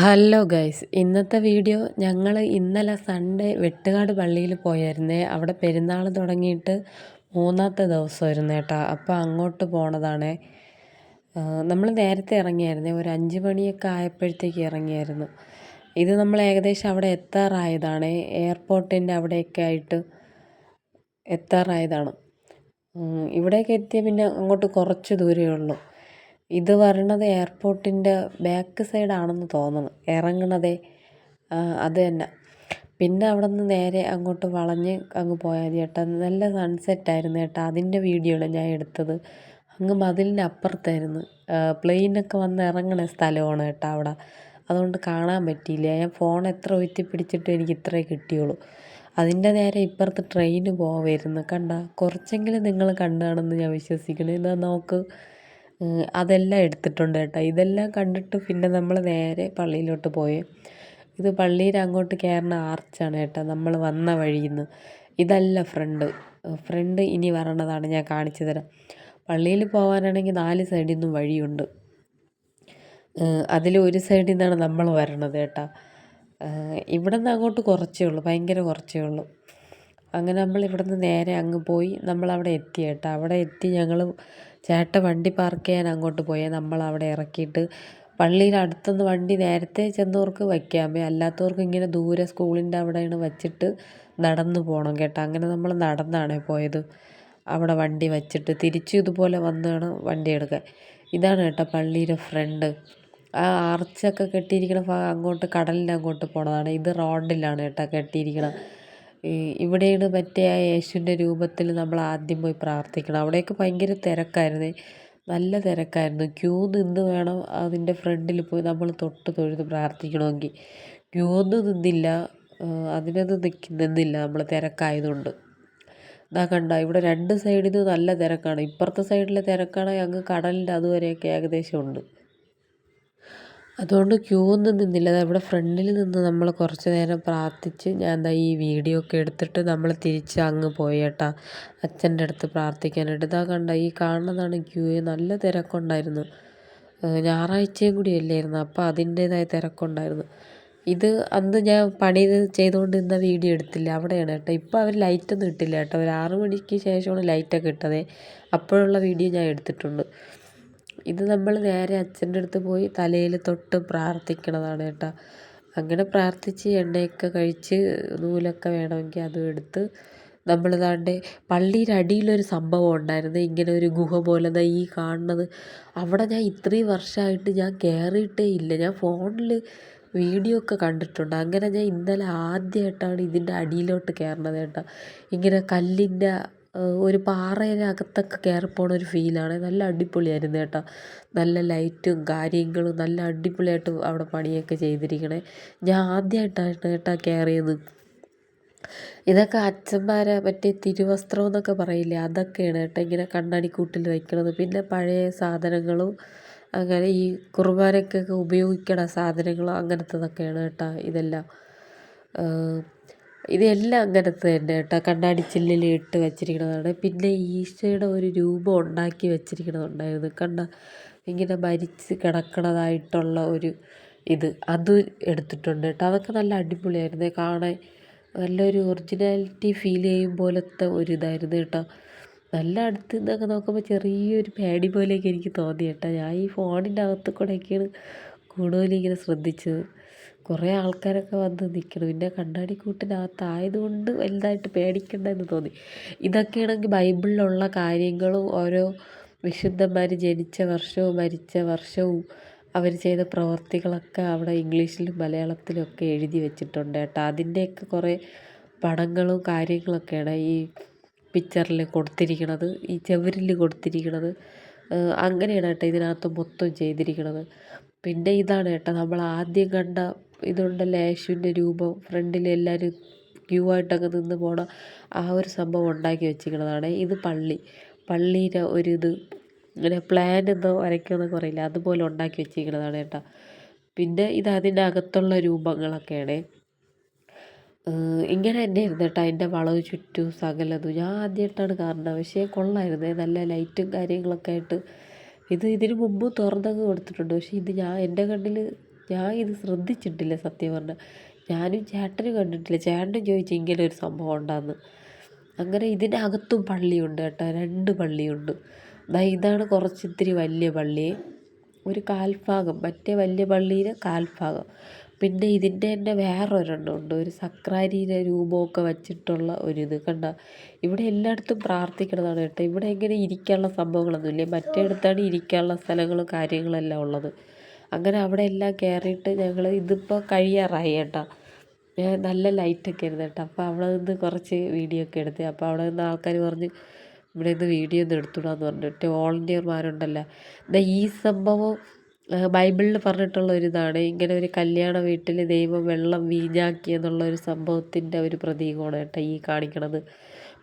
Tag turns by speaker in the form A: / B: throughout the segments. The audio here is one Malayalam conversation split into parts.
A: ഹലോ ഗൈസ് ഇന്നത്തെ വീഡിയോ ഞങ്ങൾ ഇന്നലെ സൺഡേ വെട്ടുകാട് പള്ളിയിൽ പോയായിരുന്നേ. അവിടെ പെരുന്നാൾ തുടങ്ങിയിട്ട് മൂന്നാമത്തെ ദിവസമായിരുന്നു കേട്ടോ അപ്പോൾ അങ്ങോട്ട് പോണതാണേ. നമ്മൾ നേരത്തെ ഇറങ്ങിയായിരുന്നേ. ഒരു അഞ്ച് മണിയൊക്കെ ആയപ്പോഴത്തേക്ക് ഇറങ്ങിയായിരുന്നു. ഇത് നമ്മൾ ഏകദേശം അവിടെ എത്താറായതാണ്. എയർപോർട്ടിന്റെ അവിടെയൊക്കെ ആയിട്ട് എത്താറായതാണ്. ഇവിടേക്ക് എത്തിയ പിന്നെ അങ്ങോട്ട് കുറച്ച് ദൂരമേ ഉള്ളൂ. ഇത് വരണത് എയർപോർട്ടിന്റെ ബാക്ക് സൈഡാണെന്ന് തോന്നുന്നു. ഇറങ്ങണതേ അത് തന്നെ. പിന്നെ അവിടെ നിന്ന് നേരെ അങ്ങോട്ട് വളഞ്ഞ് അങ്ങ് പോയാൽ മതി ചേട്ടാ നല്ല സൺസെറ്റ് ആയിരുന്നു ചേട്ടാ. അതിന്റെ വീഡിയോ ഞാൻ എടുത്തത്. അങ്ങ് മതിലിന്റെ അപ്പുറത്തായിരുന്നു പ്ലെയിനൊക്കെ വന്ന് ഇറങ്ങണ സ്ഥലമാണ് ചേട്ടാ അവിടെ. അതുകൊണ്ട് കാണാൻ പറ്റിയില്ല. ഞാൻ ഫോൺ എത്ര ഉയർത്തി എനിക്ക് ഇത്രേ കിട്ടിയുള്ളൂ. അതിന്റെ നേരെ ഇപ്പുറത്ത് ട്രെയിൻ പോവായിരുന്നു. കണ്ട കുറച്ചെങ്കിലും നിങ്ങൾ കണ്ടാണെന്ന് ഞാൻ വിശ്വസിക്കുന്നു. ഇതാ നോക്ക്. അതെല്ലാം എടുത്തിട്ടുണ്ട് കേട്ടോ. ഇതെല്ലാം കണ്ടിട്ട് പിന്നെ നമ്മൾ നേരെ പള്ളിയിലോട്ട് പോയി. ഇത് പള്ളിയിൽ അങ്ങോട്ട് കയറുന്ന ആർച്ചാണ് കേട്ടോ. നമ്മൾ വന്ന വഴിയിൽ നിന്ന് ഇതല്ല ഫ്രണ്ട്. ഫ്രണ്ട് ഇനി വരണതാണ് ഞാൻ കാണിച്ചു തരാം. പള്ളിയിൽ പോകാനാണെങ്കിൽ നാല് സൈഡിൽ നിന്നും വഴിയുണ്ട്. അതിൽ ഒരു സൈഡിൽ നിന്നാണ് നമ്മൾ വരണത് കേട്ടോ. ഇവിടെ നിന്ന് അങ്ങോട്ട് കുറച്ചേ ഉള്ളൂ. ഭയങ്കര കുറച്ചേ ഉള്ളൂ. അങ്ങനെ നമ്മൾ ഇവിടെ നിന്ന് നേരെ അങ്ങ് പോയി. നമ്മൾ അവിടെ എത്തി കേട്ടോ. അവിടെ എത്തി ഞങ്ങൾ ചേട്ടൻ വണ്ടി പാർക്ക് ചെയ്യാൻ അങ്ങോട്ട് പോയേ. നമ്മൾ അവിടെ ഇറക്കിയിട്ട് പള്ളിയുടെ അടുത്തുനിന്ന് വണ്ടി നേരത്തെ ചെന്നവർക്ക് വയ്ക്കാമേ അല്ലാത്തവർക്ക് ഇങ്ങനെ ദൂരെ സ്കൂളിന്റെ അവിടെയാണ് വച്ചിട്ട് നടന്നു പോകണം കേട്ടോ. അങ്ങനെ നമ്മൾ നടന്നാണ് പോയത്. അവിടെ വണ്ടി വച്ചിട്ട് തിരിച്ചു ഇതുപോലെ വന്നാണ് വണ്ടി എടുക്കാൻ. ഇതാണ് കേട്ടോ പള്ളിയുടെ ഫ്രണ്ട് ആ ആർച്ചൊക്കെ കെട്ടിയിരിക്കണ ഭാഗം അങ്ങോട്ട് കടലിന്റെ അങ്ങോട്ട് പോണതാണ്. ഇത് റോഡിലാണ് കേട്ടോ കെട്ടിയിരിക്കണം ഇവിടെയാണ് മറ്റേ ആ യേശുവിന്റെ രൂപത്തിൽ നമ്മൾ ആദ്യം പോയി പ്രാർത്ഥിക്കണം. അവിടെയൊക്കെ ഭയങ്കര തിരക്കായിരുന്നേ. നല്ല തിരക്കായിരുന്നു. ക്യൂ നിന്ന് വേണം അതിന്റെ ഫ്രണ്ടിൽ പോയി നമ്മൾ തൊട്ട് തൊഴുത് പ്രാർത്ഥിക്കണമെങ്കിൽ. ക്യൂ ഒന്നും നിന്നില്ല അതിനൊന്നും നിൽക്കി നിന്നില്ല. നമ്മൾ തിരക്കായതുകൊണ്ട്. ഇതാ കണ്ട ഇവിടെ രണ്ട് സൈഡിൽ നിന്ന് നല്ല തിരക്കാണ്. ഇപ്പുറത്തെ സൈഡിലെ തിരക്കാണെങ്കിൽ അങ്ങ് കടലിന്റെ അതുവരെയൊക്കെ ഏകദേശം ഉണ്ട്. അതുകൊണ്ട് ക്യൂ ഒന്നും നിന്നില്ല. ഇവിടെ ഫ്രണ്ടിൽ നിന്ന് നമ്മൾ കുറച്ച് നേരം പ്രാർത്ഥിച്ച് ഞാൻ ദാ ഈ വീഡിയോ ഒക്കെ എടുത്തിട്ട് നമ്മൾ തിരിച്ച് അങ്ങ് പോയി കേട്ടാ. അച്ഛന്റെ അടുത്ത് പ്രാർത്ഥിക്കാനായിട്ട്. ഇതാ കണ്ട ഈ കാണുന്നതാണ് ക്യൂ നല്ല തിരക്കുണ്ടായിരുന്നു. ഞായറാഴ്ചയും കൂടി അല്ലായിരുന്നു. അപ്പോൾ അതിന്റേതായ തിരക്കുണ്ടായിരുന്നു. ഇത് അന്ന് ഞാൻ പണി ചെയ്തുകൊണ്ട് ചെയ്തുകൊണ്ടിരുന്ന വീഡിയോ എടുത്തില്ല. അവിടെയാണ് കേട്ടോ. ഇപ്പോൾ അവർ ലൈറ്റൊന്നും ഇട്ടില്ല കേട്ടോ. ഒരു ആറ് മണിക്ക് ശേഷമാണ് ലൈറ്റൊക്കെ ഇട്ടത്. അപ്പോഴുള്ള വീഡിയോ ഞാൻ എടുത്തിട്ടുണ്ട്. ഇത് നമ്മൾ നേരെ അച്ഛന്റെ അടുത്ത് പോയി തലയിൽ തൊട്ട് പ്രാർത്ഥിക്കണതാണ് കേട്ടോ. അങ്ങനെ പ്രാർത്ഥിച്ച് എണ്ണയൊക്കെ കഴിച്ച് നൂലൊക്കെ വേണമെങ്കിൽ അതും എടുത്ത് നമ്മൾ താണ്ടെ പള്ളിയുടെ അടിയിലൊരു സംഭവം ഉണ്ടായിരുന്നു. ഇങ്ങനെ ഒരു ഗുഹ പോലെ ദാ ഈ കാണുന്നത്. അവിടെ ഞാൻ ഇത്രയും വർഷമായിട്ട് ഞാൻ കയറിയിട്ടേ ഇല്ല. ഞാൻ ഫോണിൽ വീഡിയോ ഒക്കെ കണ്ടിട്ടുണ്ട്. അങ്ങനെ ഞാൻ ഇന്നലെ ആദ്യമായിട്ടാണ് ഇതിന്റെ അടിയിലോട്ട് കയറണത് കേട്ടോ. ഇങ്ങനെ കല്ലിന്റെ ഒരു പാറേനകത്തൊക്കെ കയറിപ്പോണ ഒരു ഫീലാണ്. നല്ല അടിപൊളിയായിരുന്നു കേട്ടോ. നല്ല ലൈറ്റും കാര്യങ്ങളും നല്ല അടിപൊളിയായിട്ട് അവിടെ പണിയൊക്കെ ചെയ്തിരിക്കണേ. ഞാൻ ആദ്യമായിട്ടാണ് കേട്ടോ കയറിയത് ഇതൊക്കെ അച്ഛന്മാരെ മറ്റേ തിരുവസ്ത്രം എന്നൊക്കെ പറയില്ലേ അതൊക്കെയാണ് കേട്ടോ ഇങ്ങനെ കണ്ണാടിക്കൂട്ടിൽ വയ്ക്കണത് പിന്നെ പഴയ സാധനങ്ങളും അങ്ങനെ ഈ കുർബാനയ്ക്കൊക്കെ ഉപയോഗിക്കണ സാധനങ്ങളും അങ്ങനത്തതൊക്കെയാണ് കേട്ടോ ഇതെല്ലാം. ഇതെല്ലാം അങ്ങനത്തെ തന്നെ കേട്ടോ. കണ്ണാടി ചില്ലിൽ ഇട്ട് വെച്ചിരിക്കുന്നതാണ് പിന്നെ ഈശോയുടെ ഒരു രൂപം ഉണ്ടാക്കി വെച്ചിരിക്കണതുണ്ടായിരുന്നു. കണ്ട ഇങ്ങനെ മരിച്ച് കിടക്കണതായിട്ടുള്ള ഒരു ഇത്. അത് എടുത്തിട്ടുണ്ട് കേട്ടോ. അതൊക്കെ നല്ല അടിപൊളിയായിരുന്നു. കാണാൻ നല്ലൊരു ഒറിജിനാലിറ്റി ഫീൽ ചെയ്യും പോലത്തെ ഒരു ഇതായിരുന്നു കേട്ടോ. നല്ല അടുത്ത് നിന്നൊക്കെ നോക്കുമ്പോൾ ചെറിയൊരു പേടി പോലെയൊക്കെ എനിക്ക് തോന്നി കേട്ടോ. ഞാൻ ഈ ഫോണിന്റെ അകത്ത് കൂടെയൊക്കെയാണ് കൂടുതലിങ്ങനെ ഇങ്ങനെ ശ്രദ്ധിച്ചത്. കുറേ ആൾക്കാരൊക്കെ വന്ന് നിൽക്കണം. പിന്നെ കണ്ണാടിക്കൂട്ടിനകത്തായതുകൊണ്ട് വലുതായിട്ട് പേടിക്കണ്ടെന്ന് തോന്നി. ഇതൊക്കെയാണെങ്കിൽ ബൈബിളിലുള്ള കാര്യങ്ങളും ഓരോ വിശുദ്ധന്മാർ ജനിച്ച വർഷവും മരിച്ച വർഷവും അവർ ചെയ്ത പ്രവർത്തികളൊക്കെ അവിടെ ഇംഗ്ലീഷിലും മലയാളത്തിലും ഒക്കെ എഴുതി വെച്ചിട്ടുണ്ട് കേട്ടോ. അതിന്റെയൊക്കെ കുറേ പടങ്ങളും കാര്യങ്ങളൊക്കെയാണ് ഈ പിക്ചറിൽ കൊടുത്തിരിക്കുന്നത് ഈ ചവരിൽ കൊടുത്തിരിക്കുന്നത് അങ്ങനെയാണ് കേട്ടോ ഇതിനകത്ത് മൊത്തം ചെയ്തിരിക്കുന്നത് പിന്നെ ഇതാണ് കേട്ടോ നമ്മൾ ആദ്യം കണ്ട ഇതുണ്ടല്ലോ യേശുവിന്റെ രൂപം ഫ്രണ്ടിൽ എല്ലാവരും ക്യൂ ആയിട്ടൊക്കെ നിന്ന് പോണ ആ ഒരു സംഭവം ഉണ്ടാക്കി വെച്ചിരിക്കുന്നതാണ്. ഇത് പള്ളി. പള്ളിയുടെ ഒരു ഇത് ഇങ്ങനെ പ്ലാൻ എന്തോ വരയ്ക്കുമെന്നൊക്കെ പറയില്ല അതുപോലെ ഉണ്ടാക്കി വെച്ചിരിക്കുന്നതാണ് കേട്ടോ. പിന്നെ ഇത് അതിന്റെ അകത്തുള്ള രൂപങ്ങളൊക്കെയാണ്. ഇങ്ങനെ തന്നെ ഇരുന്ന് കേട്ടോ അതിന്റെ വളവ് ചുറ്റും സകലതും. ഞാൻ ആദ്യമായിട്ടാണ് കാണുന്നത്. പക്ഷേ കൊള്ളായിരുന്നു. നല്ല ലൈറ്റും കാര്യങ്ങളൊക്കെ ആയിട്ട് ഇത് ഇതിനു മുമ്പ് തുറന്നങ്ങ് കൊടുത്തിട്ടുണ്ട്. പക്ഷേ ഇത് ഞാൻ എന്റെ കണ്ണിൽ ഞാൻ ഇത് ശ്രദ്ധിച്ചിട്ടില്ല സത്യം പറഞ്ഞാൽ ഞാനും ചേട്ടനും കണ്ടിട്ടില്ല. ചേട്ടനും ചോദിച്ചു ഇങ്ങനെ ഒരു സംഭവം ഉണ്ടാന്ന്. അങ്ങനെ ഇതിനകത്തും പള്ളിയുണ്ട് കേട്ടോ. രണ്ട് പള്ളിയുണ്ട്. ദാ ഇതാണ് കുറച്ചിത്തിരി വലിയ പള്ളി. ഒരു കാൽഭാഗം. മറ്റേ വലിയ പള്ളിയിലെ കാൽഭാഗം. പിന്നെ ഇതിന്റെ തന്നെ വേറൊരെണ്ണം ഉണ്ട്. ഒരു സക്രാരിയുടെ രൂപമൊക്കെ വച്ചിട്ടുള്ള ഒരു ഇത് കണ്ട? ഇവിടെ എല്ലായിടത്തും പ്രാർത്ഥിക്കണതാണ് കേട്ടോ. ഇവിടെ എങ്ങനെ ഇരിക്കാനുള്ള സംഭവങ്ങളൊന്നുമില്ല. മറ്റേടത്താണ് ഇരിക്കാനുള്ള സ്ഥലങ്ങളും കാര്യങ്ങളെല്ലാം ഉള്ളത്. അങ്ങനെ അവിടെ എല്ലാം കയറിയിട്ട് ഞങ്ങൾ ഇതിപ്പോൾ കഴിയാറായി കേട്ടോ. നല്ല ലൈറ്റൊക്കെ ആയിരുന്നു കേട്ടോ. അപ്പോൾ അവിടെ നിന്ന് കുറച്ച് വീഡിയോ ഒക്കെ എടുത്ത് അപ്പോൾ അവിടെ നിന്ന് ആൾക്കാർ പറഞ്ഞ് ഇവിടെ നിന്ന് വീഡിയോ ഒന്നും എടുത്തുകൂടാന്ന് പറഞ്ഞിട്ട് വോളണ്ടിയർമാരുണ്ടല്ലോ. എന്നാൽ ഈ സംഭവം ബൈബിളിൽ പറഞ്ഞിട്ടുള്ള ഒരു ഒരിതാണ് ഇങ്ങനെ ഒരു കല്യാണ വീട്ടിൽ ദൈവം വെള്ളം വീഞ്ഞാക്കി എന്നുള്ള ഒരു സംഭവത്തിന്റെ ഒരു പ്രതീകമാണ് കേട്ടോ ഈ കാണിക്കണത്.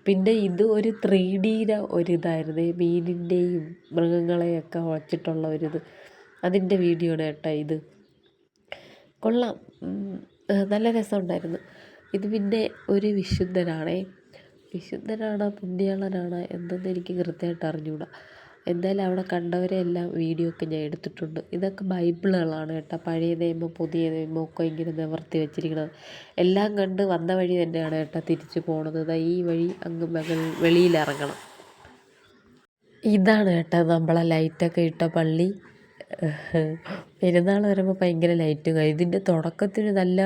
A: പിന്നെ ഇത് ഒരു ത്രീ ഒരു ഒരിതായിരുന്നു മീനിന്റെയും മൃഗങ്ങളെയൊക്കെ വച്ചിട്ടുള്ള ഒരിത് അതിന്റെ വീഡിയോ കേട്ടോ ഇത്. കൊള്ളാം. നല്ല രസമുണ്ടായിരുന്നു. ഇത് പിന്നെ ഒരു വിശുദ്ധനാണേ. വിശുദ്ധനാണോ പുണ്യാളനാണോ എന്തെന്ന് എനിക്ക് കൃത്യമായിട്ട് അറിഞ്ഞുകൂടാ എന്തായാലും അവിടെ കണ്ടവരെ എല്ലാം വീഡിയോ ഒക്കെ ഞാൻ എടുത്തിട്ടുണ്ട്. ഇതൊക്കെ ബൈബിളുകളാണ് കേട്ടോ. പഴയ നിയമം പുതിയ നിയമം ഒക്കെ ഇങ്ങനെ നിവർത്തി വെച്ചിരിക്കുന്നത്. എല്ലാം കണ്ട് വന്ന വഴി തന്നെയാണ് കേട്ടോ തിരിച്ചു പോണത്. ഈ വഴി അങ്ങ് മകൾ വെളിയിലിറങ്ങണം ഇതാണ് കേട്ടോ നമ്മളെ ലൈറ്റൊക്കെ ഇട്ട പള്ളി. പെരുന്നാൾ വരുമ്പോൾ ഭയങ്കര ലൈറ്റും ഇതിന്റെ തുടക്കത്തിൽ നല്ല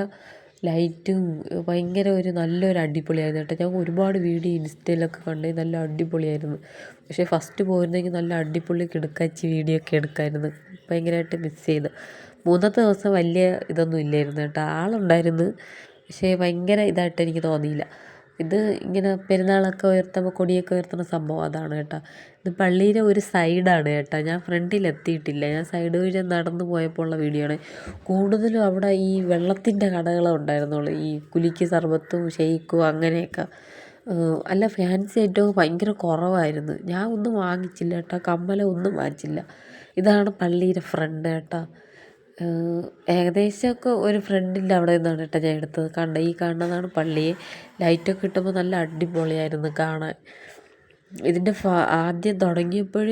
A: ലൈറ്റും ഭയങ്കര ഒരു നല്ലൊരു അടിപൊളിയായിരുന്നു കേട്ടോ. ഞാൻ ഒരുപാട് വീഡിയോ ഇൻസ്റ്റയിലൊക്കെ കണ്ട് നല്ല അടിപൊളിയായിരുന്നു. പക്ഷേ ഫസ്റ്റ് പോയിരുന്നെങ്കിൽ നല്ല അടിപൊളി കിടക്കാച്ചി വീഡിയോ ഒക്കെ എടുക്കായിരുന്നു. ഭയങ്കരമായിട്ട് മിസ് ചെയ്ത്. മൂന്നത്തെ ദിവസം വലിയ ഇതൊന്നും ഇല്ലായിരുന്നു കേട്ടോ. ആളുണ്ടായിരുന്നു. പക്ഷേ ഭയങ്കര ഇതായിട്ട് എനിക്ക് തോന്നിയില്ല. ഇത് ഇങ്ങനെ പെരുന്നാളൊക്കെ ഉയർത്തുമ്പോൾ കൊടിയൊക്കെ ഉയർത്തുന്ന സംഭവം അതാണ് കേട്ടോ. ഇത് പള്ളിയിലെ ഒരു സൈഡാണ് കേട്ടോ. ഞാൻ ഫ്രണ്ടിൽ എത്തിയിട്ടില്ല ഞാൻ സൈഡ് വഴി നടന്നു പോയപ്പോൾ ഉള്ള വീഡിയോ ആണ്. കൂടുതലും അവിടെ ഈ വെള്ളത്തിന്റെ കടകളെ ഉണ്ടായിരുന്നുള്ളൂ. ഈ കുലിക്ക് സർബത്തും ഷെയ്ക്കും അങ്ങനെയൊക്കെ. അല്ല ഫാൻസി ഏറ്റവും ഭയങ്കര കുറവായിരുന്നു. ഞാൻ ഒന്നും വാങ്ങിച്ചില്ല കേട്ടോ. കമ്മല ഒന്നും വാങ്ങിച്ചില്ല. ഇതാണ് പള്ളിയുടെ ഫ്രണ്ട് കേട്ടോ. ഏകദേശമൊക്കെ ഒരു ഫ്രണ്ടിന്റെ അവിടെ നിന്നാണ് കേട്ടോ ഞാൻ എടുത്തത്. കണ്ട ഈ കാണുന്നതാണ് പള്ളി. ലൈറ്റൊക്കെ കിട്ടുമ്പോൾ നല്ല അടിപൊളിയായിരുന്നു കാണാൻ. ഇതിന്റെ ആദ്യം തുടങ്ങിയപ്പോൾ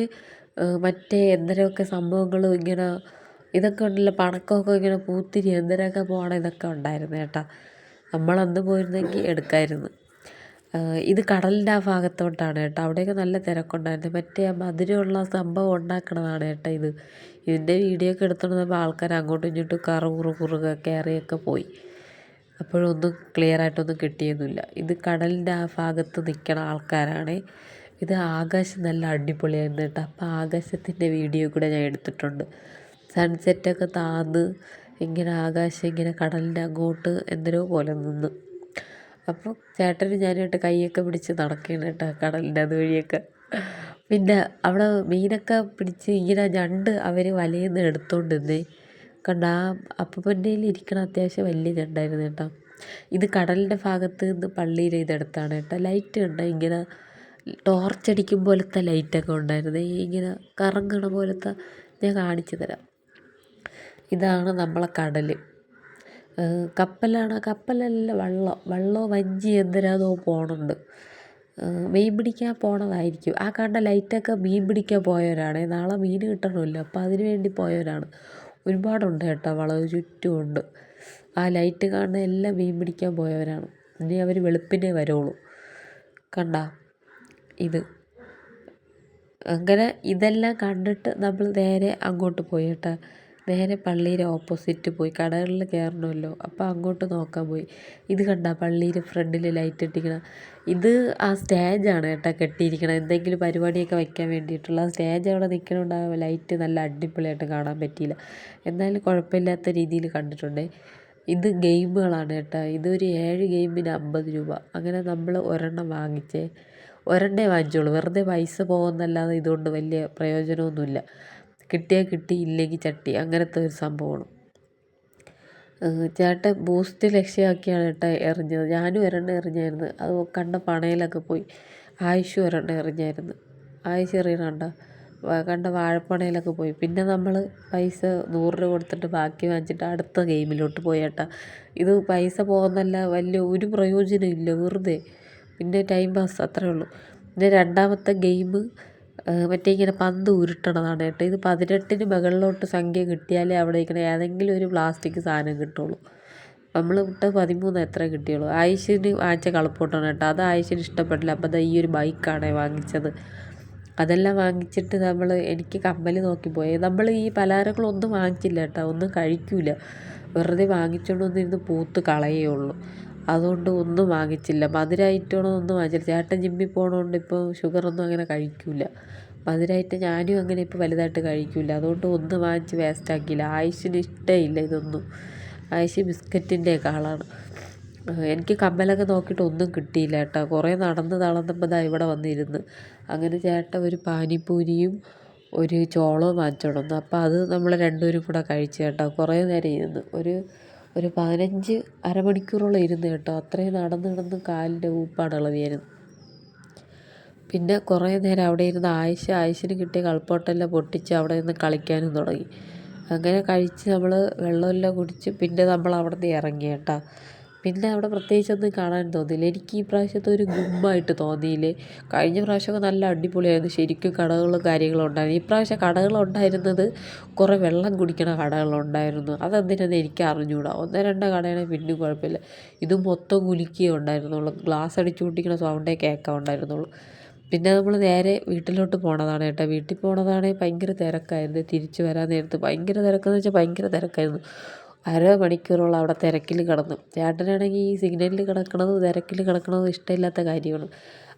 A: മറ്റേ എന്തരമൊക്കെ സംഭവങ്ങളും ഇങ്ങനെ ഇതൊക്കെ ഉണ്ടല്ലോ പണക്കമൊക്കെ ഇങ്ങനെ പൂത്തിരി എന്തരമൊക്കെ പോകണം ഇതൊക്കെ ഉണ്ടായിരുന്നു കേട്ടോ. നമ്മളന്ന് പോയിരുന്നെങ്കിൽ എടുക്കായിരുന്നു. ഇത് കടലിന്റെ ആ ഭാഗത്തോട്ടാണ് കേട്ടോ. അവിടെയൊക്കെ നല്ല തിരക്കുണ്ടായിരുന്നു. മറ്റേ ആ മധുരമുള്ള സംഭവം ഉണ്ടാക്കണതാണ് കേട്ടോ ഇത്. ഇതിന്റെ വീഡിയോ ഒക്കെ എടുത്തുകൊണ്ടിരുന്നപ്പോൾ ആൾക്കാർ അങ്ങോട്ടും ഇങ്ങോട്ടും കറു കുറു കുറുക കയറിയൊക്കെ പോയി. അപ്പോഴൊന്നും ക്ലിയർ ആയിട്ടൊന്നും കിട്ടിയൊന്നുമില്ല. ഇത് കടലിന്റെ ആ ഭാഗത്ത് നിൽക്കണ ആൾക്കാരാണ്. ഇത് ആകാശം നല്ല അടിപൊളിയായിരുന്നു കേട്ടോ. അപ്പോൾ ആകാശത്തിന്റെ വീഡിയോ കൂടെ ഞാൻ എടുത്തിട്ടുണ്ട്. സൺസെറ്റൊക്കെ താന്ന് ഇങ്ങനെ ആകാശം ഇങ്ങനെ കടലിന്റെ അങ്ങോട്ട് എന്തിനോ പോലെ നിന്ന്. അപ്പോൾ ചേട്ടനും ഞാനായിട്ട് കൈയൊക്കെ പിടിച്ച് നടക്കുകയാണ് കേട്ടോ കടലിന്റെ അതുവഴിയൊക്കെ. പിന്നെ അവിടെ മീനൊക്കെ പിടിച്ച് ഇങ്ങനെ ഞണ്ട് അവർ വലയിൽ നിന്ന് എടുത്തുകൊണ്ട് നിന്നേ കണ്ട ആ അപ്പൂപ്പന്റെ ഇരിക്കണ അത്യാവശ്യം വലിയ ഞണ്ടായിരുന്നു കേട്ടോ. ഇത് കടലിന്റെ ഭാഗത്ത് നിന്ന് പള്ളിയിൽ ഇതെടുത്താണ് കേട്ടോ. ലൈറ്റ് കണ്ടോ? ഇങ്ങനെ ടോർച്ചടിക്കും പോലത്തെ ലൈറ്റൊക്കെ ഉണ്ടായിരുന്നു. ഇങ്ങനെ കറങ്ങണ പോലത്തെ ഞാൻ കാണിച്ചു തരാം. ഇതാണ് നമ്മളെ കടൽ കപ്പലാണ്. കപ്പലല്ല വള്ളം. വള്ളമോ വഞ്ചി എന്തിനാന്നോ പോണുണ്ട്. മീൻ പിടിക്കാൻ പോണതായിരിക്കും. ആ കണ്ട ലൈറ്റൊക്കെ മീൻ പിടിക്കാൻ പോയവരാണ്. നാളെ മീൻ കിട്ടണമല്ലോ. അപ്പോൾ അതിന് വേണ്ടി പോയവരാണ്. ഒരുപാടുണ്ട് കേട്ടോ വളവ് ചുറ്റുമുണ്ട്. ആ ലൈറ്റ് കാണുന്ന എല്ലാം മീൻ പിടിക്കാൻ പോയവരാണ്. ഇനി അവർ വെളുപ്പിനെ വരുള്ളൂ കണ്ട? ഇത്. അങ്ങനെ ഇതെല്ലാം കണ്ടിട്ട് നമ്മൾ നേരെ അങ്ങോട്ട് പോയി കേട്ടോ. നേരെ പള്ളിയുടെ ഓപ്പോസിറ്റ് പോയി. കടകളിൽ കയറണമല്ലോ. അപ്പോൾ അങ്ങോട്ട് നോക്കാൻ പോയി. ഇത് കണ്ടോ പള്ളിയുടെ ഫ്രണ്ടിൽ ലൈറ്റ് ഇട്ടിരിക്കണം. ഇത് ആ സ്റ്റേജാണ് കേട്ടോ കെട്ടിയിരിക്കണം എന്തെങ്കിലും പരിപാടിയൊക്കെ വയ്ക്കാൻ വേണ്ടിയിട്ടുള്ള. സ്റ്റേജ് അവിടെ നിൽക്കണോണ്ട് ലൈറ്റ് നല്ല അടിപൊളിയായിട്ട് കാണാൻ പറ്റിയില്ല. എന്നാലും കുഴപ്പമില്ലാത്ത രീതിയിൽ കണ്ടിട്ടുണ്ട്. ഇത് ഗെയിമുകളാണ് കേട്ടോ. ഇതൊരു ഏഴ് ഗെയിമിന് അമ്പത് രൂപ. അങ്ങനെ നമ്മൾ ഒരെണ്ണം വാങ്ങിച്ചേ. ഒരെണ്ണേ വാങ്ങിച്ചുള്ളൂ. വെറുതെ പൈസ പോകുന്നല്ലാതെ ഇതുകൊണ്ട് വലിയ പ്രയോജനമൊന്നുമില്ല. കിട്ടിയാൽ കിട്ടി ഇല്ലെങ്കിൽ ചട്ടി. അങ്ങനത്തെ ഒരു സംഭവമാണ്. ചേട്ടൻ ബൂസ്റ്റ് ലക്ഷ്യമാക്കിയാണ് കേട്ടോ എറിഞ്ഞത്. ഞാനും ഒരെണ്ണം എറിഞ്ഞായിരുന്നു. അത് കണ്ട പണയിലൊക്കെ പോയി. ആയുഷും ഒരെണ്ണം എറിഞ്ഞായിരുന്നു. ആയുഷ് എറിയണണ്ട കണ്ട? വാഴപ്പണയിലൊക്കെ പോയി. പിന്നെ നമ്മൾ പൈസ നൂറ് രൂപ കൊടുത്തിട്ട് ബാക്കി വാങ്ങിച്ചിട്ട് അടുത്ത ഗെയിമിലോട്ട് പോയി ഇത് പൈസ പോകുന്നല്ല വലിയ ഒരു പ്രയോജനം ഇല്ല. വെറുതെ. പിന്നെ ടൈം പാസ് അത്രേ ഉള്ളൂ. പിന്നെ രണ്ടാമത്തെ ഗെയിം മറ്റേ ഇങ്ങനെ പന്ത് ഉരുട്ടണതാണ് കേട്ടോ. ഇത് പതിനെട്ടിന് മുകളിലോട്ട് സംഖ്യ കിട്ടിയാലേ അവിടെ ഇങ്ങനെ ഏതെങ്കിലും ഒരു പ്ലാസ്റ്റിക് സാധനം കിട്ടുള്ളൂ. നമ്മൾ വിട്ട പതിമൂന്ന് എത്ര കിട്ടിയുള്ളൂ. ആയിഷിന് വാങ്ങിച്ച കളപ്പോട്ടാണ് കേട്ടോ. അത് ആയിഷിന് ഇഷ്ടപ്പെട്ടില്ല. അപ്പം ദാ ഈ ഒരു ബൈക്കാണ് വാങ്ങിച്ചത്. അതെല്ലാം വാങ്ങിച്ചിട്ട് നമ്മൾ എനിക്ക് കമ്മൽ നോക്കി പോയി. നമ്മൾ ഈ പലഹാരങ്ങളൊന്നും വാങ്ങിച്ചില്ല കേട്ടോ. ഒന്നും കഴിക്കില്ല വെറുതെ വാങ്ങിച്ചുകൊണ്ട് വന്നിരുന്ന് പൂത്ത് കളയേ ഉള്ളൂ അതുകൊണ്ട് ഒന്നും വാങ്ങിച്ചില്ല. മധുര ഐറ്റങ്ങളൊന്നും വാങ്ങിച്ചില്ല. ചേട്ടൻ ജിമ്മിൽ പോകണോണ്ട് ഇപ്പോൾ ഷുഗറൊന്നും അങ്ങനെ കഴിക്കില്ല ഐറ്റം ഞാനും അങ്ങനെ ഇപ്പോൾ വലുതായിട്ട് കഴിക്കില്ല അതുകൊണ്ട് ഒന്നും വാങ്ങിച്ച് വേസ്റ്റാക്കിയില്ല ആയുഷിന് ഇഷ്ടമില്ല ഇതൊന്നും. ആയുഷ് ബിസ്ക്കറ്റിന്റെയൊക്കെ ആളാണ് എനിക്ക് കമ്മലൊക്കെ നോക്കിയിട്ട് ഒന്നും കിട്ടിയില്ല കേട്ടോ. കുറേ നടന്ന് നടന്നപ്പോൾ ദാ ഇവിടെ വന്നിരുന്ന്. അങ്ങനെ ചേട്ടൻ ഒരു പാനിപ്പൂരിയും ഒരു ചോളവും വാങ്ങിച്ചോണ്ട് അപ്പോൾ അത് നമ്മൾ രണ്ടുപേരും കൂടെ കഴിച്ചു കേട്ടോ. കുറേ നേരം ഇരുന്ന്. ഒരു ഒരു പതിനഞ്ച് അരമണിക്കൂറോളം ഇരുന്ന് കേട്ടോ. അത്രയും നടന്ന് നടന്ന് കാലിന്റെ ഊപ്പാണ് ഇളവിയത് പിന്നെ കുറേ നേരം അവിടെ ഇരുന്ന് ആയിഷ ആയിഷിന് കിട്ടിയ കളിപ്പാട്ടെല്ലാം പൊട്ടിച്ച് അവിടെ നിന്ന് കളിക്കാനും തുടങ്ങി. അങ്ങനെ കഴിച്ച് നമ്മൾ വെള്ളമെല്ലാം കുടിച്ച് പിന്നെ നമ്മൾ അവിടെ നിന്ന് ഇറങ്ങി കേട്ടോ. പിന്നെ അവിടെ പ്രത്യേകിച്ചൊന്നും കാണാൻ തോന്നിയില്ല. എനിക്ക് ഈ പ്രാവശ്യത്തെ ഒരു ഗുമ്മായിട്ട് തോന്നിയില്ലേ? കഴിഞ്ഞ പ്രാവശ്യമൊക്കെ നല്ല അടിപൊളിയായിരുന്നു. ശരിക്കും കടകളും കാര്യങ്ങളും ഉണ്ടായിരുന്നു. ഈ പ്രാവശ്യം കടകളുണ്ടായിരുന്നത് കുറേ വെള്ളം കുടിക്കണ കടകളുണ്ടായിരുന്നു അതെന്തിനാന്ന് എനിക്ക് അറിഞ്ഞുകൂടാ ഒന്നോ രണ്ടോ കടയാണ് പിന്നെയും കുഴപ്പമില്ല. ഇത് മൊത്തം കുലുക്കിയേ ഉണ്ടായിരുന്നുള്ളൂ. ഗ്ലാസ് അടിച്ചു പൊട്ടിക്കണ സൗണ്ടേ കേൾക്കാൻ ഉണ്ടായിരുന്നുള്ളൂ. പിന്നെ നമ്മൾ നേരെ വീട്ടിലോട്ട് പോണതാണ് കേട്ടോ. വീട്ടിൽ പോണതാണെങ്കിൽ ഭയങ്കര തിരക്കായിരുന്നു. തിരിച്ചു വരാൻ നേരത്ത് ഭയങ്കര തിരക്കെന്ന് വെച്ചാൽ ഭയങ്കര തിരക്കായിരുന്നു. അര മണിക്കൂറോളം അവിടെ തിരക്കിൽ കിടന്നു. ചേട്ടനാണെങ്കിൽ ഈ സിഗ്നലിൽ കിടക്കണത് തിരക്കിൽ കിടക്കണത് ഇഷ്ടമില്ലാത്ത കാര്യമാണ്.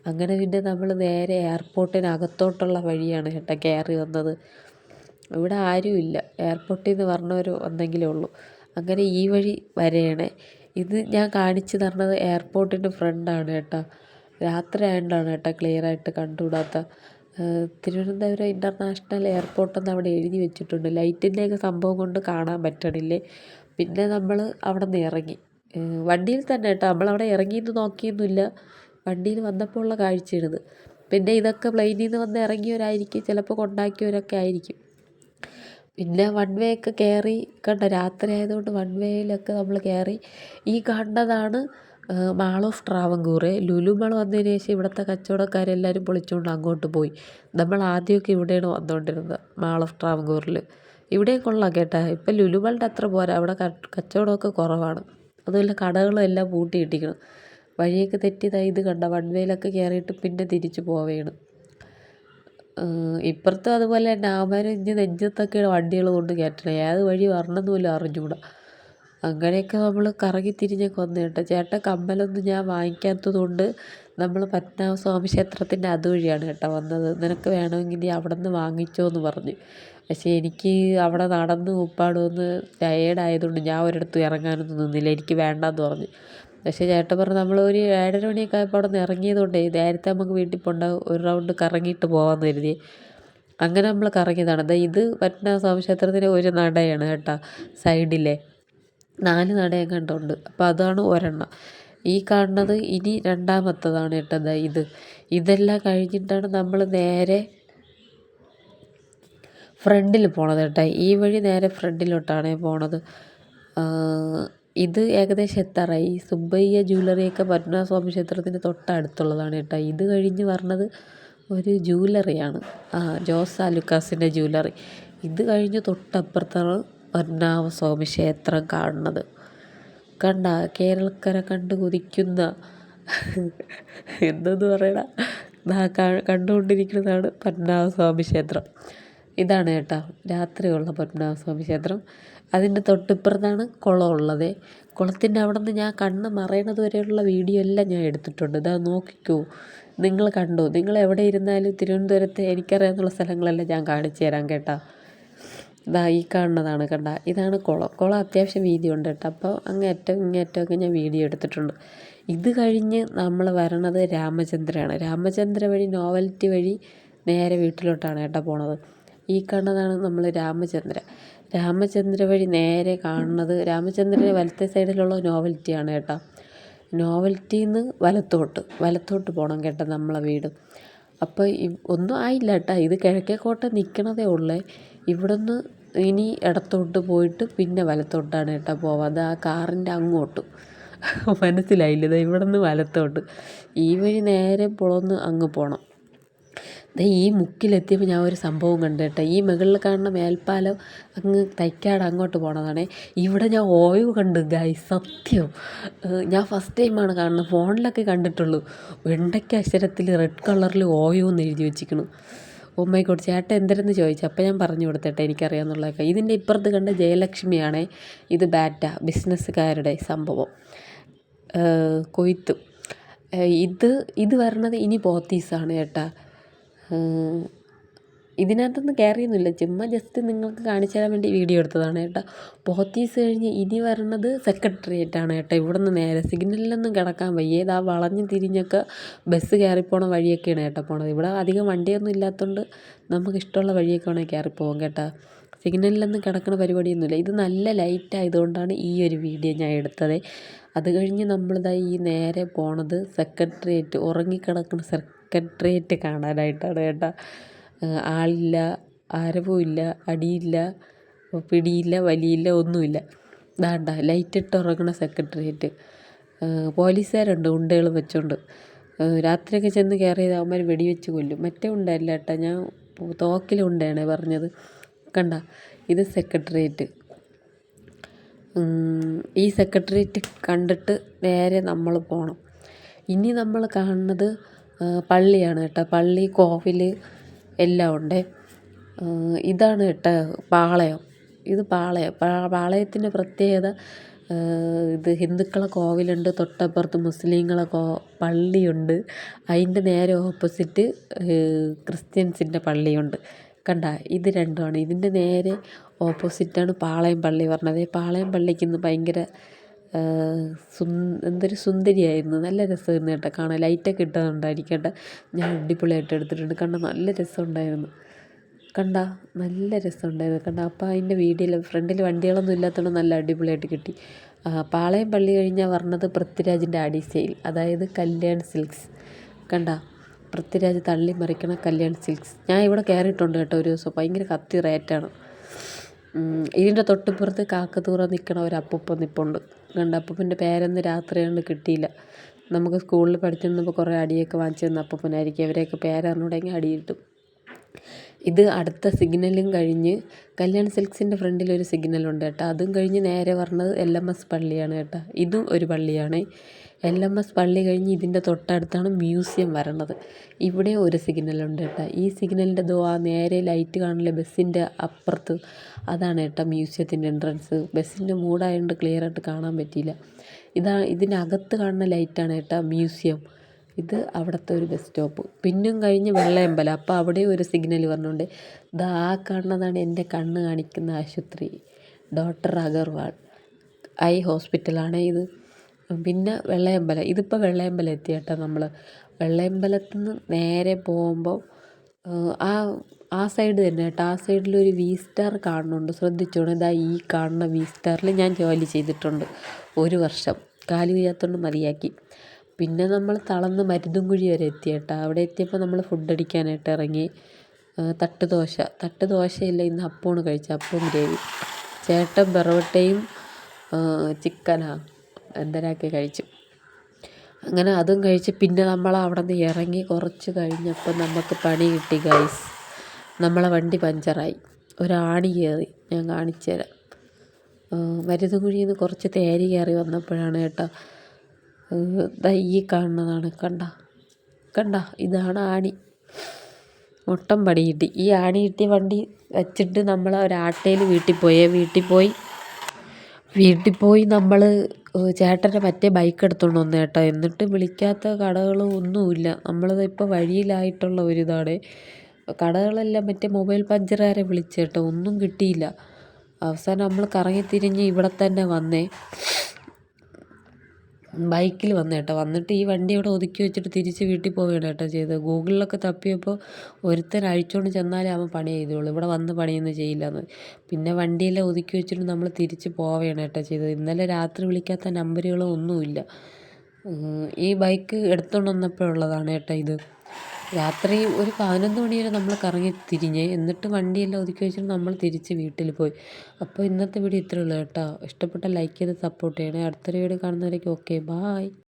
A: അങ്ങനെ പിന്നെ നമ്മൾ നേരെ എയർപോർട്ടിനകത്തോട്ടുള്ള വഴിയാണ് ചേട്ടാ കയറി വന്നത്. ഇവിടെ ആരുമില്ല എയർപോർട്ടിൽ നിന്ന് പറഞ്ഞവർ ഒന്നെങ്കിലേ ഉള്ളൂ. അങ്ങനെ ഈ വഴി വരെയാണ്. ഇത് ഞാൻ കാണിച്ചു തരണത് എയർപോർട്ടിന്റെ ഫ്രണ്ടാണ് കേട്ടോ രാത്രി ആയതുകൊണ്ടാണ് കേട്ടോ ക്ലിയറായിട്ട് കണ്ടുകൂടാത്ത തിരുവനന്തപുരം ഇന്റർനാഷണൽ എയർപോർട്ട് എന്ന് അവിടെ എഴുതി വെച്ചിട്ടുണ്ട്. ലൈറ്റിന്റെയൊക്കെ സംഭവം കൊണ്ട് കാണാൻ പറ്റണില്ലേ? പിന്നെ നമ്മൾ അവിടെ നിന്ന് ഇറങ്ങി വണ്ടിയിൽ തന്നെ കേട്ടോ. നമ്മളവിടെ ഇറങ്ങിയെന്ന് നോക്കിയൊന്നുമില്ല. വണ്ടിയിൽ വന്നപ്പോൾ ഉള്ള കാഴ്ചയാണിത്. പിന്നെ ഇതൊക്കെ പ്ലെയിനിൽ നിന്ന് വന്ന് ഇറങ്ങിയവരായിരിക്കും. ചിലപ്പോൾ കൊണ്ടാക്കിയവരൊക്കെ ആയിരിക്കും. പിന്നെ വൺ വേ ഒക്കെ കയറി കണ്ട? രാത്രി ആയതുകൊണ്ട് വൺ വേയിലൊക്കെ നമ്മൾ കയറി ഈ കണ്ടതാണ് mall of Travancore Lulu mall വന്നതിന് ശേഷം ഇവിടുത്തെ കച്ചവടക്കാരെല്ലാവരും പൊളിച്ചുകൊണ്ട് അങ്ങോട്ട് പോയി. നമ്മൾ ആദ്യമൊക്കെ ഇവിടെയാണ് വന്നുകൊണ്ടിരുന്നത് മാൾ ഓഫ് ട്രാവൻകൂറിൽ ഇവിടെയും കൊള്ളാം കേട്ടോ. ഇപ്പം ലുലു മാളിന്റെ അത്ര പോരാ. അവിടെ കച്ചവടമൊക്കെ കുറവാണ്. അതുമല്ല കടകളും എല്ലാം പൂട്ടിയിട്ടിരിക്കണം വഴിയൊക്കെ തെറ്റിയതായി ഇത് കണ്ട വൺ വേയിലൊക്കെ കയറിയിട്ട് പിന്നെ തിരിച്ചു പോവുകയാണ് ഇപ്പുറത്തും അതുപോലെ തന്നെ ആമാരും ഇഞ്ഞ് നെഞ്ചത്തൊക്കെയാണ് വണ്ടികൾ കൊണ്ട് കയറ്റണേ ഏത് വഴി വരണമെന്ന് പോലും അറിഞ്ഞുകൂടാ. അങ്ങനെയൊക്കെ നമ്മൾ കറങ്ങി തിരിഞ്ഞൊക്കെ വന്നു കേട്ടോ ചേട്ടൻ കമ്മലൊന്നും ഞാൻ വാങ്ങിക്കാത്തത് കൊണ്ട് നമ്മൾ പത്മനാഭസ്വാമി ക്ഷേത്രത്തിന്റെ അതുവഴിയാണ് കേട്ടോ വന്നത്. നിനക്ക് വേണമെങ്കിൽ നീ അവിടെ നിന്ന് വാങ്ങിച്ചോ എന്ന് പറഞ്ഞു. പക്ഷേ എനിക്ക് അവിടെ നടന്ന് ഉപ്പാടുമൊന്ന് ടയേർഡ് ആയതുകൊണ്ട് ഞാൻ ഒരിടത്തും ഇറങ്ങാനൊന്നും നിന്നില്ല. എനിക്ക് വേണ്ടാന്ന് പറഞ്ഞു. പക്ഷേ ചേട്ടൻ പറഞ്ഞു നമ്മൾ ഒരു ഏഴര മണിയൊക്കെ ആയപ്പോൾ അവിടെ നിന്ന് ഇറങ്ങിയതുകൊണ്ടേ നേരത്തെ നമുക്ക് വീട്ടിൽ പോകണ്ട ഒരു റൗണ്ട് കറങ്ങിയിട്ട് പോകാമെന്ന് കരുതി. അങ്ങനെ നമ്മൾ കറങ്ങിയതാണ്. ഇത് പത്മനാഭസ്വാമി ക്ഷേത്രത്തിന്റെ ഒരു നടയാണ് കേട്ടോ സൈഡിലെ. നാല് നടയും കണ്ടുണ്ട്. അപ്പോൾ അതാണ് ഒരെണ്ണം. ഈ കാണുന്നത് ഇനി രണ്ടാമത്തതാണ് കേട്ടോ. ഇത്. ഇതെല്ലാം കഴിഞ്ഞിട്ടാണ് നമ്മൾ നേരെ ഫ്രണ്ടിൽ പോണത് കേട്ടോ. ഈ വഴി നേരെ ഫ്രണ്ടിലോട്ടാണ് പോണത്. ഇത് ഏകദേശം എത്താറായി. ഈ സുബ്ബയ്യ ജ്വല്ലറിയൊക്കെ പത്മനാഭസ്വാമി ക്ഷേത്രത്തിന് തൊട്ടടുത്തുള്ളതാണ് കേട്ടോ. ഇത് കഴിഞ്ഞ് പറഞ്ഞത് ഒരു ജ്വല്ലറിയാണ്. ജോസ് ആലുക്കാസിന്റെ ജ്വല്ലറി. ഇത് കഴിഞ്ഞ് തൊട്ടപ്പുറത്താണ് പത്മനാഭസ്വാമി ക്ഷേത്രം കാണുന്നത്. കണ്ട കേരളക്കര കണ്ടു കൊതിക്കുന്ന. എന്തെന്ന് പറയണ കണ്ടുകൊണ്ടിരിക്കുന്നതാണ് പത്മനാഭസ്വാമി ക്ഷേത്രം ഇതാണ് കേട്ടോ രാത്രിയുള്ള പത്മനാഭസ്വാമി ക്ഷേത്രം അതിന്റെ തൊട്ടിപ്പുറത്താണ് കുളം ഉള്ളത്. കുളത്തിന്റെ അവിടെ നിന്ന് ഞാൻ കണ്ണ് മറയണത് വരെയുള്ള വീഡിയോ എല്ലാം ഞാൻ എടുത്തിട്ടുണ്ട്. ഇതാ നോക്കിക്കോ. നിങ്ങൾ കണ്ടു. നിങ്ങൾ എവിടെ ഇരുന്നാലും തിരുവനന്തപുരത്തെ എനിക്കറിയാവുന്ന സ്ഥലങ്ങളെല്ലാം ഞാൻ കാണിച്ചു തരാം കേട്ടോ. ഇതാ ഈ കാണുന്നതാണ് കണ്ട. ഇതാണ് കുളം. കുളം അത്യാവശ്യം വീതിയുണ്ട് കേട്ടോ. അപ്പോൾ അങ്ങേറ്റം ഇങ്ങേറ്റമൊക്കെ ഞാൻ വീഡിയോ എടുത്തിട്ടുണ്ട്. ഇത് കഴിഞ്ഞ് നമ്മൾ വരണത് രാമചന്ദ്രയാണ്. രാമചന്ദ്ര വഴി നോവൽറ്റി വഴി നേരെ വീട്ടിലോട്ടാണ് കേട്ടോ പോണത്. ഈ കാണുന്നതാണ് നമ്മൾ രാമചന്ദ്ര. രാമചന്ദ്ര വഴി നേരെ കാണുന്നത് രാമചന്ദ്രന്റെ വലത്തെ സൈഡിലുള്ള നോവൽറ്റിയാണ് കേട്ടോ. നോവൽറ്റിന്ന് വലത്തോട്ട്. വലത്തോട്ട് പോകണം കേട്ടോ നമ്മളെ വീട്. അപ്പോൾ ഒന്നും ആയില്ല കേട്ടോ. ഇത് കിഴക്കേക്കോട്ട നിൽക്കണതേ ഉള്ളേ. ഇവിടുന്ന് ഇനി ഇടത്തോട്ട് പോയിട്ട് പിന്നെ വലത്തോട്ടാണ് കേട്ടോ അത് ആ കാറിന്റെ അങ്ങോട്ട്. മനസ്സിലായില്ലേ? ദാ ഇവിടെ നിന്ന് വലത്തോട്ട്. ഈ വഴി നേരെ പൊളന്ന് അങ്ങ് പോകണം ദേ ഈ മുക്കിലെത്തിയപ്പോൾ ഞാൻ ഒരു സംഭവം കണ്ടു കേട്ടോ. ഈ മുകളിൽ കാണുന്ന മേൽപ്പാലം അങ്ങ് തൈക്കാട് അങ്ങോട്ട് പോണതാണേ. ഇവിടെ ഞാൻ ഓയവ് കണ്ട് ഗായ് സത്യം. ഞാൻ ഫസ്റ്റ് ടൈമാണ് കാണുന്നത്. ഫോണിലൊക്കെ കണ്ടിട്ടുള്ളൂ. വെണ്ടയ്ക്ക അക്ഷരത്തിൽ റെഡ് കളറിൽ ഓയോ എന്ന് എഴുതി വെച്ചിരിക്കുന്നു ഓ മൈ ഗോഡ് ചേട്ടൻ എന്തരെന്ന് ചോദിച്ചു? അപ്പോൾ ഞാൻ പറഞ്ഞു കൊടുത്തേട്ടെ എനിക്കറിയാമെന്നുള്ളതൊക്കെ ഇതിന്റെ ഇപ്പുറത്ത് കണ്ട ജയലക്ഷ്മിയാണേ ഇത് ബാറ്റ ബിസിനസ്സുകാരുടെ സംഭവം. കൊയ്ത്ത്. ഇത് ഇത് വരണത് ഇനി പോത്തീസാണ് ചേട്ടാ. ഇതിനകത്തൊന്നും കയറിയൊന്നുമില്ല ചുമ്മാ ജസ്റ്റ് നിങ്ങൾക്ക് കാണിച്ചു തരാൻ വേണ്ടി വീഡിയോ എടുത്തതാണ് കേട്ടോ. പോത്തീസ് കഴിഞ്ഞ് ഇനി വരണത് സെക്രട്ടേറിയറ്റാണ് കേട്ടോ. ഇവിടുന്ന് നേരെ സിഗ്നലിലൊന്നും കിടക്കാൻ വയ്യ. ഇതാ വളഞ്ഞ് തിരിഞ്ഞൊക്കെ ബസ് കയറിപ്പോണ വഴിയൊക്കെയാണ് കേട്ടോ പോണത്. ഇവിടെ അധികം വണ്ടിയൊന്നും ഇല്ലാത്തതുകൊണ്ട് നമുക്ക് ഇഷ്ടമുള്ള വഴിയൊക്കെ വേണമെങ്കിൽ കയറിപ്പോകും കേട്ടോ. സിഗ്നലിലൊന്നും കിടക്കണ പരിപാടിയൊന്നുമില്ല. ഇത് നല്ല ലൈറ്റ് ആയതുകൊണ്ടാണ് ഈ ഒരു വീഡിയോ ഞാൻ എടുത്തത്. അത് കഴിഞ്ഞ് നമ്മളിതാ ഈ നേരെ പോണത് സെക്രട്ടേറിയറ്റ് ഉറങ്ങിക്കിടക്കുന്ന സെക്രട്ടേറിയറ്റ് കാണാനായിട്ടാണ് കേട്ടോ. ആളില്ല ആരവുമില്ല അടിയില്ല പിടിയില്ല വലിയില്ല ഒന്നുമില്ല. ദാണ്ട ലൈറ്റ് ഇട്ട് ഉറങ്ങണ സെക്രട്ടേറിയറ്റ് പോലീസുകാരുണ്ട് ഉണ്ടകൾ വെച്ചുകൊണ്ട് രാത്രിയൊക്കെ ചെന്ന് കയറിയത് അവന്മാർ വെടിവെച്ച് കൊല്ലും. മറ്റേ ഉണ്ടല്ല കേട്ടോ ഞാൻ തോക്കിലെ ഉണ്ടയാണ് പറഞ്ഞത്. കണ്ട ഇത് സെക്രട്ടേറിയറ്റ് ഈ സെക്രട്ടേറിയറ്റ് കണ്ടിട്ട് നേരെ നമ്മൾ പോകണം ഇനി നമ്മൾ കാണുന്നത് പള്ളിയാണ് കേട്ടോ പള്ളി കോവിൽ എല്ലാം ഉണ്ട്. ഇതാണ് കേട്ടോ പാളയം. ഇത് പാളയം. പാളയത്തിന്റെ പ്രത്യേകത ഇത് ഹിന്ദുക്കളെ കോവിലുണ്ട് തൊട്ടപ്പുറത്ത് മുസ്ലിങ്ങളെ കോ പള്ളിയുണ്ട്. അതിന്റെ നേരെ ഓപ്പോസിറ്റ് ക്രിസ്ത്യൻസിന്റെ പള്ളിയുണ്ട്. കണ്ട ഇത് രണ്ടുമാണ്. ഇതിന്റെ നേരെ ഓപ്പോസിറ്റാണ് പാളയം പള്ളി പറഞ്ഞത്. പാളയം പള്ളിക്ക് ഇന്ന് ഭയങ്കര എന്തൊരു സുന്ദരിയായിരുന്നു. നല്ല രസമായിരുന്നു കേട്ടോ കാണാൻ. ലൈറ്റൊക്കെ ഇട്ടതുകൊണ്ടായിരിക്കട്ടെ ഞാൻ അടിപൊളിയായിട്ട് എടുത്തിട്ടുണ്ട്. കണ്ട? നല്ല രസമുണ്ടായിരുന്നു. കണ്ട? നല്ല രസമുണ്ടായിരുന്നു. കണ്ട? അപ്പോൾ അതിന്റെ വീഡിയോയിൽ ഫ്രണ്ടിൽ വണ്ടികളൊന്നും ഇല്ലാത്തതുകൊണ്ട് നല്ല അടിപൊളിയായിട്ട് കിട്ടി. പാളയം പള്ളി കഴിഞ്ഞാൽ പറഞ്ഞത് പൃഥ്വിരാജിന്റെ സെയിൽ അതായത് കല്യാൺ സിൽക്സ്. കണ്ട? പൃഥ്വിരാജ് തള്ളി മറിക്കണ കല്യാൺ സിൽക്സ്. ഞാൻ ഇവിടെ കയറിയിട്ടുണ്ട് കേട്ടോ ഒരു ദിവസം. ഭയങ്കര കത്തി റേറ്റാണ്. ഇതിന്റെ തൊട്ടിപ്പുറത്ത് കാക്കത്തൂറ നിൽക്കണ ഒരു അപ്പൂപ്പൻ നിൽപ്പുണ്ട് കണ്ട അപ്പൂപ്പന്റെ പേരൊന്നും രാത്രി കൊണ്ട് കിട്ടിയില്ല. നമുക്ക് സ്കൂളിൽ പഠിച്ചിരുന്നപ്പോൾ കുറേ അടിയൊക്കെ വാങ്ങിച്ചു തന്ന അപ്പൂപ്പനായിരിക്കും. അവരെയൊക്കെ പേരറിഞ്ഞൂടെങ്കിൽ അടി കിട്ടും ഇത് അടുത്ത സിഗ്നലും കഴിഞ്ഞ് കല്യാൺ സിൽക്സിന്റെ ഫ്രണ്ടിൽ ഒരു സിഗ്നലുണ്ട് കേട്ടോ. അതും കഴിഞ്ഞ് നേരെ പറഞ്ഞത് എൽ എം എസ് പള്ളിയാണ് കേട്ടോ. ഇതും ഒരു പള്ളിയാണ്. എൽ എം എസ് പള്ളി കഴിഞ്ഞ് ഇതിന്റെ തൊട്ടടുത്താണ് മ്യൂസിയം വരണത്. ഇവിടെ ഒരു സിഗ്നലുണ്ട് കേട്ടോ. ഈ സിഗ്നലിന്റെ ദോ ആ നേരെ ലൈറ്റ് കാണില്ലേ ബസ്സിന്റെ അപ്പുറത്ത്. അതാണ് കേട്ടോ മ്യൂസിയത്തിന്റെ എൻട്രൻസ്. ബസ്സിന്റെ മൂടായതുകൊണ്ട് ക്ലിയർ ആയിട്ട് കാണാൻ പറ്റിയില്ല. ഇതാ ഇതിനകത്ത് കാണുന്ന ലൈറ്റാണ് കേട്ടോ മ്യൂസിയം. ഇത് അവിടുത്തെ ഒരു ബസ് സ്റ്റോപ്പ്. പിന്നും കഴിഞ്ഞ് വെള്ളയമ്പലം. അപ്പോൾ അവിടെ ഒരു സിഗ്നൽ പറഞ്ഞുകൊണ്ട് ഇത് ആ കാണുന്നതാണ് എന്റെ കണ്ണ് കാണിക്കുന്ന ആശുപത്രി. ഡോക്ടർ അഗർവാൾ. ഐ ഹോസ്പിറ്റലാണ് ഇത്. പിന്നെ വെള്ളയമ്പലം. ഇതിപ്പോൾ വെള്ളയമ്പലം എത്തി കേട്ടോ നമ്മൾ വെള്ളയമ്പലത്തു നിന്ന് നേരെ പോകുമ്പോൾ ആ ആ സൈഡ് തന്നെ കേട്ടോ. ആ സൈഡിലൊരു വി സ്റ്റാർ കാണുന്നുണ്ട് ശ്രദ്ധിച്ചോണം. ഇതാ ഈ കാണുന്ന വി സ്റ്റാറിൽ ഞാൻ ജോലി ചെയ്തിട്ടുണ്ട് ഒരു വർഷം. കാൽ വയ്യാത്തതുകൊണ്ട് മതിയാക്കി. പിന്നെ നമ്മൾ തളർന്ന് മരുതുംകുഴി വരെ എത്തി കേട്ടോ അവിടെ എത്തിയപ്പോൾ നമ്മൾ ഫുഡ് അടിക്കാനായിട്ട് ഇറങ്ങി. തട്ട് ദോശ. തട്ട് ദോശയില്ല ഇന്ന് അപ്പമാണ് കഴിച്ചത്. അപ്പവും ഗ്രേവി. ചേട്ടൻ പെറോട്ടയും ചിക്കനാ. എന്തരൊക്കെ കഴിച്ചു. അങ്ങനെ അതും കഴിച്ച് പിന്നെ നമ്മൾ അവിടെ നിന്ന് ഇറങ്ങി കുറച്ച് കഴിഞ്ഞപ്പോൾ നമുക്ക് പണി കിട്ടി ഗൈസ് നമ്മളെ വണ്ടി പഞ്ചറായി. ഒരാണി കയറി ഞാൻ കാണിച്ചു തരാം. മരുതുകുഴിയിൽ നിന്ന് കുറച്ച് തേരി കയറി വന്നപ്പോഴാണ് കേട്ടോ ഈ കാണുന്നതാണ് കണ്ട കണ്ട ഇതാണ് ആണി. മൊട്ടം പണി കിട്ടി. ഈ ആണി കിട്ടിയ വണ്ടി വെച്ചിട്ട് നമ്മൾ ഒരാട്ടയിൽ വീട്ടിൽ പോയേ. വീട്ടിൽ പോയി വീട്ടിൽ പോയി നമ്മൾ ചേട്ടന്റെ മറ്റേ ബൈക്ക് എടുത്തുകൊണ്ട് വന്നു കേട്ടോ എന്നിട്ട് വിളിക്കാത്ത കടകളും ഒന്നുമില്ല. നമ്മളത് ഇപ്പോൾ വഴിയിലായിട്ടുള്ള ഒരിതാണ്. കടകളെല്ലാം മറ്റേ മൊബൈൽ പഞ്ചറുകാരെ വിളിച്ചേട്ടോ ഒന്നും കിട്ടിയില്ല. അവസാനം നമ്മൾ കറങ്ങി തിരിഞ്ഞ് ഇവിടെ തന്നെ വന്നേ. ബൈക്കിൽ വന്നു കേട്ടോ വന്നിട്ട് ഈ വണ്ടി അവിടെ ഒതുക്കി വെച്ചിട്ട് തിരിച്ച് വീട്ടിൽ പോവുകയാണ് കേട്ടോ ചെയ്തത്. ഗൂഗിളിലൊക്കെ തപ്പിയപ്പോൾ ഒരുത്തൻ അഴിച്ചുകൊണ്ട് ചെന്നാലേ അവൻ പണി ചെയ്തോളൂ. ഇവിടെ വന്ന് പണിയൊന്നും ചെയ്യില്ലെന്ന്. പിന്നെ വണ്ടിയെല്ലാം ഒതുക്കി വെച്ചിട്ട് നമ്മൾ തിരിച്ച് പോവുകയാണ് കേട്ടോ ചെയ്തത്. ഇന്നലെ രാത്രി വിളിക്കാത്ത നമ്പറുകളോ ഒന്നുമില്ല ഈ ബൈക്ക് എടുത്തുകൊണ്ട് വന്നപ്പോഴുള്ളതാണ് കേട്ടോ ഇത്. രാത്രി ഒരു പതിനൊന്ന് മണി വരെ നമ്മൾ കറങ്ങി തിരിഞ്ഞ് എന്നിട്ട് വണ്ടിയെല്ലാം ഒതുക്കി വെച്ചിട്ട് നമ്മൾ തിരിച്ച് വീട്ടിൽ പോയി. അപ്പോൾ ഇന്നത്തെ വീഡിയോ ഇത്രയേ ഉള്ളൂ കേട്ടോ. ഇഷ്ടപ്പെട്ട ലൈക്ക് ചെയ്ത് സപ്പോർട്ട് ചെയ്യണേ. അടുത്തൊരു വീഡിയോ കാണുന്നവരേക്കും ഓക്കെ ബായ്